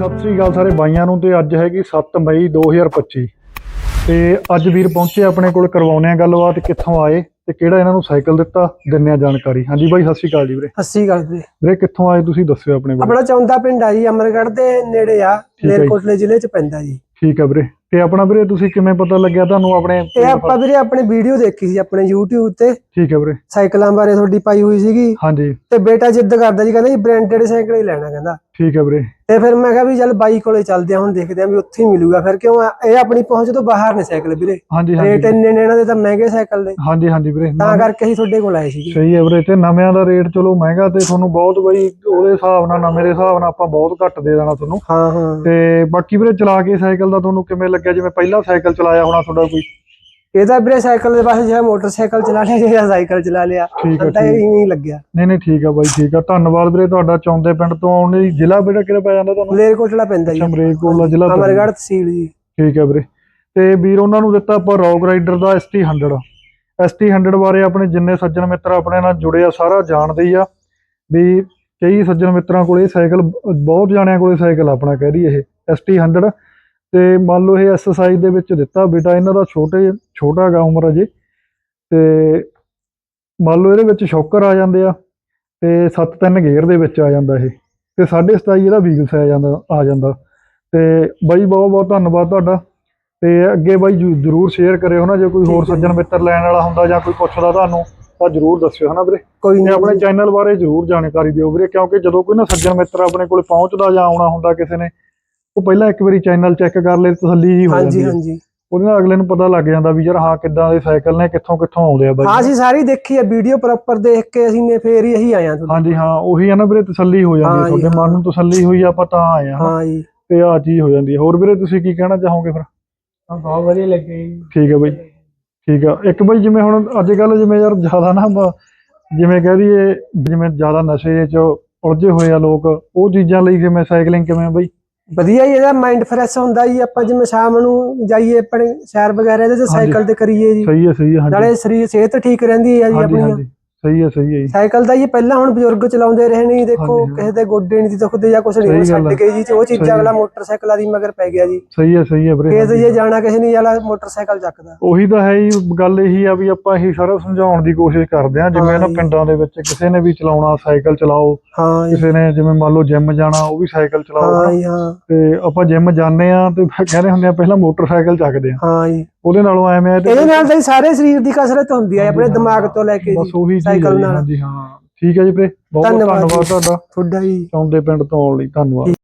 ਸਤਿ ਸ੍ਰੀ ਅਕਾਲ ਸਾਰੇ ਬਾਈਆਂ ਨੂੰ ਤੇ ਅੱਜ ਹੈਗੀ 7 ਮਈ 2025 ਤੇ ਅੱਜ ਵੀਰ ਪਹੁੰਚੇ ਆਪਣੇ ਕੋਲ ਕਰਵਾਉਣੇ ਆ ਗੱਲਬਾਤ ਕਿੱਥੋਂ ਆਏ ਤੇ ਕਿਹੜਾ ਇਹਨਾਂ ਨੂੰ ਸਾਈਕਲ ਦਿੱਤਾ ਦਿੰਨੇ ਆ ਜਾਣਕਾਰੀ। ਹਾਂਜੀ ਬਾਈ ਸਤਿ ਸ੍ਰੀ ਅਕਾਲ ਜੀ ਵੀਰੇ। ਅੱਸੀ ਗੱਲ ਵੀਰੇ ਵੀਰੇ ਕਿੱਥੋਂ ਆਏ ਤੁਸੀਂ ਦੱਸਿਓ ਆਪਣੇ ਬਾਰੇ ਆਪਣਾ ਚੌਂਦਾ ਪਿੰਡ ਆ ਜੀ ਅਮਰਗੜ੍ਹ ਦੇ ਨੇੜੇ ਆ ਹੈ ਜੀ। ਨੇਰਕੋਟਲੇ ਜ਼ਿਲ੍ਹੇ ਚ ਪੈਂਦਾ ਜੀ। ਠੀਕ ਆ ਵੀਰੇ। ਤੇ ਆਪਣਾ ਵੀਰੇ ਤੁਸੀਂ ਕਿਵੇਂ ਪਤਾ ਲੱਗਿਆ ਤੁਹਾਨੂੰ ਆਪਣੇ ਇਹ ਆਪਾਂ ਵੀਰੇ ਆਪਣੀ ਵੀਡੀਓ ਦੇਖੀ ਸੀ ਆਪਣੇ YouTube ਤੇ। ਠੀਕ ਆ ਵੀਰੇ। ਸਾਈਕਲਾਂ ਬਾਰੇ ਤੁਹਾਡੀ ਪਾਈ ਹੋਈ ਸੀਗੀ। ਹਾਂਜੀ। ਤੇ ਬੇਟਾ ਜਿੱਦ ਕਰਦਾ ਜੀ ਕਹਿੰਦਾ ਜੀ ਬ੍ਰਾਂਡਡ ਸਾਈਕਲ ਹੀ ਲੈਣਾ ਕਹਿੰਦਾ। ਠੀਕ ਆ ਵੀਰੇ। ਤੇ ਫਿਰ ਮੈਂ ਕਿਹਾ ਵੀ ਚੱਲ ਬਾਈ ਕੋਲੇ ਚੱਲਦੇ ਆ ਹੁਣ ਦੇਖਦੇ ਆ ਵੀ ਉੱਥੇ ਹੀ ਮਿਲੂਗਾ। ਫਿਰ ਕਿਉਂ ਇਹ ਆਪਣੀ ਪਹੁੰਚ ਤੋਂ ਬਾਹਰ ਨੇ ਸਾਈਕਲ ਵੀਰੇ। ਹਾਂਜੀ ਰੇਟ ਹਾਂਜੀ ਇੰਨੇ ਨੇ ਇਹਨਾਂ ਦੇ ਤਾਂ ਮਹਿੰਗੇ ਸਾਈਕਲ ਦੇ। ਹਾਂਜੀ ਹਾਂਜੀ ਵੀਰੇ। ਤਾਂ ਕਰਕੇ ਅਸੀਂ ਤੁਹਾਡੇ ਕੋਲ ਆਏ ਸੀਗੇ। ਸਹੀ ਹੈ ਵੀਰੇ ਤੇ ਨਵਿਆਂ ਦਾ ਰੇਟ ਚਲੋ ਮਹਿੰਗਾ ਤੇ ਤੁਹਾਨੂੰ ਬਹੁਤ ਬਈ ਉਹਦੇ ਹਿਸਾਬ ਨਾਲ ਨਵੇਂ ਦੇ ਹਿਸਾਬ ਨਾਲ ਆਪਾਂ ਬਹੁਤ ਘੱਟ ਦੇ ਦੇਣਾ ਤੁਹਾਨੂੰ। ਹਾਂ ਹਾਂ। ਤੇ ਬਾਕੀ ਵੀਰੇ ਚਲਾ ਕੇ ਸਾਈਕਲ ਦਾ ਤੁਹਾਨੂੰ ਕਿਵੇਂ ਲੱਗਿਆ? ਜਿਵੇਂ ਪਹਿਲਾਂ ਸਾਈਕਲ ਚਲਾਇਆ ਹੋਣਾ ਤੁਹਾਡਾ ਕੋਈ? ਇਹਦਾ ਵੀਰੇ ਸਾਈਕਲ ਦੇ ਪਾਸੇ ਜਿਹੜਾ ਮੋਟਰਸਾਈਕਲ ਚਲਾ ਲਿਆ ਜਾਂ ਸਾਈਕਲ ਚਲਾ ਲਿਆ ਠੀਕ ਹੈ, ਤਾਂ ਇਹ ਇਵੇਂ ਹੀ ਲੱਗਿਆ। ਨਹੀਂ ਨਹੀਂ ਠੀਕ ਆ ਬਾਈ ਠੀਕ ਆ। ਧੰਨਵਾਦ ਵੀਰੇ ਤੁਹਾਡਾ ਚੌਂਦੇ ਪਿੰਡ ਤੋਂ ਆਉਣ ਲਈ। ਜ਼ਿਲ੍ਹਾ ਵੀਰੇ ਕਿਹੜਾ ਪੈ ਜਾਂਦਾ ਤੁਹਾਨੂੰ? ਮਲੇਰਕੋਟਲਾ ਪੈਂਦਾ ਜੀ। ਸ਼ਮਰੇਕੋਲਾ ਜ਼ਿਲ੍ਹਾ। ਅਮਰਗੜ੍ਹ ਤਹਿਸੀਲ ਜੀ। ਠੀਕ ਹੈ ਵੀਰੇ। ਤੇ ਵੀਰ ਉਹਨਾਂ ਨੂੰ ਦਿੱਤਾ ਆਪਾਂ ਰੌਕ ਰਾਈਡਰ ਦਾ ST100 ST100 ਬਾਰੇ ਆਪਣੇ ਜਿੰਨੇ ਸੱਜਣ ਮਿੱਤਰ ਆਪਣੇ ਨਾਲ ਜੁੜੇ ਆ ਸਾਰਾ ਜਾਣਦੇ ਹੀ ਆ। ਵੀ ਕਈ ਸੱਜਣ ਮਿੱਤਰਾਂ ਕੋਲ ਸਾਈਕਲ ਬਹੁਤ ਜਾਣਿਆਂ ਕੋਲੇ ਸਾਈਕਲ ਆਪਣਾ ਕਹਿ ਰਹੀ ਇਹ ST100 ਤੇ ਮੰਨ ਲਓ ਇਹ ਐਕਸਰਸਾਈਜ਼ ਦੇ ਵਿੱਚ ਦਿੱਤਾ ਬੇਟਾ ਇਹਨਾਂ ਦਾ ਛੋਟੇ ਛੋਟਾ ਗਾ ਉਮਰ ਅਜੇ। ਤੇ ਮੰਨ ਲਓ ਇਹਦੇ ਵਿੱਚ ਸ਼ੌਕਰ ਆ ਜਾਂਦੇ ਆ ਤੇ 7-3 ਗੇਅਰ ਦੇ ਵਿੱਚ ਆ ਜਾਂਦਾ ਇਹ। ਤੇ 27.5 ਇਹਦਾ ਵੀਲਸ ਆ ਜਾਂਦਾ ਆ ਜਾਂਦਾ। ਤੇ ਬਾਈ ਬਹੁਤ ਬਹੁਤ ਧੰਨਵਾਦ ਤੁਹਾਡਾ। ਤੇ ਅੱਗੇ ਬਾਈ ਜੂ- ਜਰੂਰ ਸ਼ੇਅਰ ਕਰਿਓ ਨਾ ਜੇ ਕੋਈ ਹੋਰ ਹੈ ਜੀ। ਸੱਜਣ ਮਿੱਤਰ ਲੈਣ ਵਾਲਾ ਹੁੰਦਾ ਜਾਂ ਕੋਈ ਪੁੱਛਦਾ ਤੁਹਾਨੂੰ ਤਾਂ ਜਰੂਰ ਦੱਸਿਓ ਹਨਾ ਵੀਰੇ। ਕੋਈ ਨਹੀਂ ਆਪਣੇ ਚੈਨਲ ਬਾਰੇ ਜਰੂਰ ਜਾਣਕਾਰੀ ਦਿਓ ਵੀਰੇ ਕਿਉਂਕਿ ਜਦੋਂ ਕੋਈ ਨਾ ਸੱਜਣ ਮਿੱਤਰ ਆਪਣੇ ਕੋਲ ਪਹੁੰਚਦਾ ਜਾਂ ਆਉਣਾ ਹੁੰਦਾ ਕਿਸੇ ਨੇ ਉਹ ਪਹਿਲਾਂ ਇੱਕ ਵਾਰੀ ਚੈਨਲ ਚੈੱਕ ਕਰ ਲੇ ਤਸੱਲੀ ਜੀ ਹੋ ਹਾਂਜੀ ਜਾਂਦੀ ਹੈ। ਹਾਂਜੀ। ਉਹਦੇ ਨਾਲ ਅਗਲੇ ਨੂੰ ਪਤਾ ਲੱਗ ਜਾਂਦਾ ਵੀ ਯਾਰ ਹਾਂ ਕਿੱਦਾਂ ਦੇ ਸਾਈਕਲ ਨੇ ਕਿੱਥੋਂ ਕਿੱਥੋਂ ਆਉਂਦੇ ਆ ਹਾਂ ਬਾਈ ਅਸੀਂ ਸਾਰੀ ਦੇਖੀ ਹੈ ਵੀਡੀਓ ਪ੍ਰੋਪਰ ਦੇਖ ਕੇ ਅਸੀਂ ਨੇ ਫੇਰ ਹੀ ਅਸੀਂ ਆਏ ਹਾਂ ਤੁਹਾਡੇ ਹਾਂਜੀ ਹਾਂ ਉਹੀ ਆ ਨਾ ਵੀਰੇ ਤਸੱਲੀ ਹੋ ਜਾਂਦੀ ਹੈ ਹਾਂ ਜੀ, ਤੁਹਾਡੇ ਮਨ ਨੂੰ ਤਸੱਲੀ ਹੋਈ ਆਪਾਂ ਤਾਂ ਆਏ ਆ ਹਨਾ। ਹਾਂ ਜੀ। ਤੇ ਆ ਚੀਜ਼ ਹੋ ਜਾਂਦੀ ਹੈ। ਹੋਰ ਵੀਰੇ ਤੁਸੀਂ ਕੀ ਕਹਿਣਾ ਚਾਹੋਗੇ ਫਿਰ? ਬਹੁਤ ਵਧੀਆ ਲੱਗੇ ਠੀਕ ਹੈ ਬਾਈ। ਠੀਕ ਆ। ਇੱਕ ਬਾਈ ਜਿਵੇਂ ਹੁਣ ਅੱਜ ਕੱਲ ਜਿਵੇਂ ਯਾਰ ਜ਼ਿਆਦਾ ਨਾ ਬ- ਜਿਵੇਂ ਕਹਿ ਦਈਏ ਜਿਵੇਂ ਜ਼ਿਆਦਾ ਨਸ਼ੇ 'ਚ ਉਲਝੇ ਹੋਏ ਆ ਲੋਕ ਉਹ ਚੀਜ਼ਾਂ ਲਈ ਕਿਵੇਂ ਸਾਈਕਲਿੰਗ ਕਿਵੇਂ ਆ ਬਾਈ? ਵਧੀਆ ਜੀ ਇਹਦਾ ਮਾਈਂਡ ਫਰੈਸ਼ ਹੁੰਦਾ ਜੀ ਆਪਾਂ ਜਿਵੇਂ ਸ਼ਾਮ ਨੂੰ ਜਾਈਏ ਆਪਣੇ ਸੈਰ ਵਗੈਰਾ ਇਹਦੇ ਤੇ ਸਾਈਕਲ ਤੇ ਕਰੀਏ ਜੀ। ਸਹੀ ਹੈ ਸਹੀ ਹੈ ਹਾਂਜੀ। ਨਾਲੇ ਸਰੀਰ ਸਿਹਤ ਠੀਕ ਰਹਿੰਦੀ ਹੈ ਜੀ ਆਪਣੀ। ਹਾਂਜੀ। ਸਹੀ ਹੈ ਸਹੀ ਹੈ ਜੀ ਸਾਈਕਲ ਦਾ ਜੀ ਪਹਿਲਾਂ ਹੁਣ ਬਜ਼ੁਰਗ ਚਲਾਉਂਦੇ ਰਹੇ ਨੇ ਜੀ ਦੇਖੋ ਹਾਂਜੀ, ਹਾਂ। ਕਿਸੇ ਦੇ ਗੋਡੇ ਨਹੀਂ ਦੁਖਦੇ ਜਾਂ ਕੁਝ ਨਹੀਂ ਹੁਣ ਸਹੀ ਗੱਲ ਛੱਡ ਹੈ। ਜੀ ਤੇ ਉਹ ਸਹੀ ਚੀਜ਼ਾਂ। ਅਗਲਾ ਮੋਟਰਸਾਈਕਲਾਂ ਦੀ ਮਗਰ ਪੈ ਗਿਆ ਜੀ ਸਹੀ ਹੈ ਸਹੀ ਹੈ ਵੀਰੇ ਹਾਂਜੀ। ਜੇ ਜਾਣਾ ਕਿਸੇ ਨਹੀਂ ਵਾਲਾ ਮੋਟਰਸਾਈਕਲ ਚੱਕਦਾ ਉਹੀ ਤਾਂ ਹੈ ਹੀ ਗੱਲ ਇਹੀ ਆ ਵੀ ਆਪਾਂ ਇਹੀ ਸਾਰਾ ਸਮਝਾਉਣ ਦੀ ਕੋਸ਼ਿਸ਼ ਕਰਦੇ ਆ ਜਿਵੇਂ ਨਾ ਹਾਂਜੀ। ਪਿੰਡਾਂ ਦੇ ਵਿੱਚ ਕਿਸੇ ਨੇ ਵੀ ਚਲਾਉਣਾ ਸਾਈਕਲ ਚਲਾਓ ਹਾਂ ਜੀ ਕਿਸੇ ਨੇ ਜਿਵੇਂ ਮੰਨ ਲਓ ਜਿਮ ਜਾਣਾ ਉਹ ਵੀ ਸਾਈਕਲ ਚਲਾਓ ਹਾਂ ਹਨਾ। ਜੀ ਹਾਂ ਤੇ ਆਪਾਂ ਜਿਮ ਜਾਂਦੇ ਆ ਤੇ ਕਹਿੰਦੇ ਹੁੰਦੇ ਆ ਪਹਿਲਾਂ ਮੋਟਰਸਾਈਕਲ ਚੱਕਦੇ ਆ ਹਾਂ ਜੀ ਉਹਦੇ ਨਾਲੋਂ ਐਵੇਂ ਆ ਤੇ ਇਹਦੇ ਨਾਲ ਤਾਂ ਜੀ ਸਾਰੇ ਸਰੀਰ ਦੀ ਕਸਰਤ ਹੁੰਦੀ ਹੈ ਆਪਣੇ ਦਿਮਾਗ ਤੋਂ ਲੈ ਕੇ ਬਸ ਉਹੀ ਹੈ ਸਾਈਕਲ ਨਾਲ। ਹਾਂਜੀ ਹਾਂ। ਠੀਕ ਹੈ ਜੀ ਵੀਰੇ ਬਹੁਤ ਬਹੁਤ ਧੰਨਵਾਦ। ਤੁਹਾਡਾ। ਤੁਹਾਡਾ ਜੀ। ਚੌਂਦੇ ਪਿੰਡ ਤੋਂ ਆਉਣ ਲਈ ਧੰਨਵਾਦ।